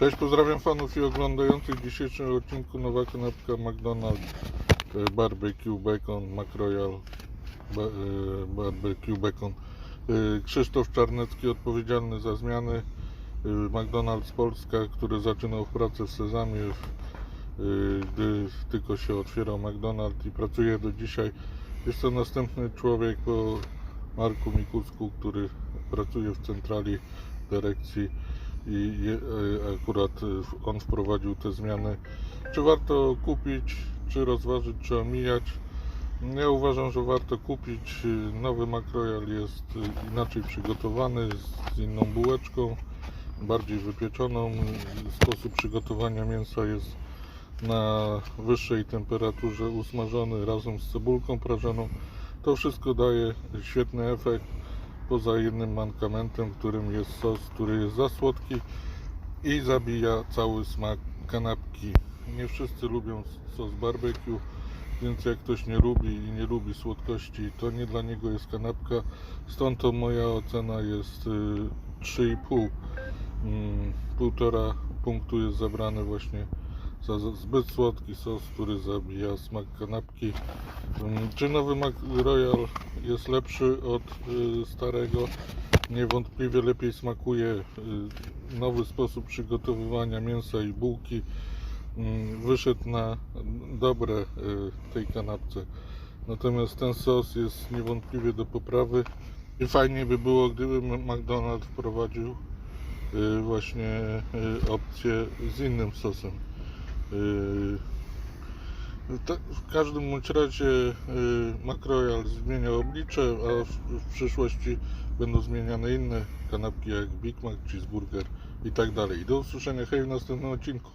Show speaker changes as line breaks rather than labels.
Cześć, pozdrawiam fanów i oglądających w dzisiejszym odcinku nowa kanapka McDonald's. Barbecue Bacon McRoyal e, Barbecue Bacon. E, Krzysztof Czarnecki odpowiedzialny za zmiany. E, McDonald's Polska, który zaczynał pracę w Sezamie gdy tylko się otwierał McDonald's i pracuje do dzisiaj. Jest to następny człowiek po Marku Mikusku, który pracuje w centrali dyrekcji i e, akurat e, on wprowadził te zmiany. Czy warto kupić, czy rozważyć, czy omijać? Ja uważam, że warto kupić. Nowy Macroyal jest e, inaczej przygotowany, z inną bułeczką, bardziej wypieczoną. Sposób przygotowania mięsa jest na wyższej temperaturze usmażony razem z cebulką prażoną. To wszystko daje świetny efekt poza jednym mankamentem, którym jest sos, który jest za słodki i zabija cały smak kanapki. Nie wszyscy lubią sos barbecue, więc jak ktoś nie lubi i nie lubi słodkości, to nie dla niego jest kanapka. Stąd to moja ocena jest y, 3,5. Mm, Półtora punktu jest zabrane właśnie zbyt słodki sos, który zabija smak kanapki. Mm, Czy nowy Mac Royal jest lepszy od y, starego? Niewątpliwie lepiej smakuje y, nowy sposób przygotowywania mięsa i bułki. Mm, Wyszedł na dobre y, tej kanapce. Natomiast ten sos jest niewątpliwie do poprawy i fajnie by było, gdyby McDonald's wprowadził właśnie opcję z innym sosem. Yy, ta- W każdym bądź razie yy, Macroyal zmienia oblicze, a w przyszłości będą zmieniane inne kanapki jak Big Mac, Cheeseburger i tak dalej. Do usłyszenia hej w następnym odcinku.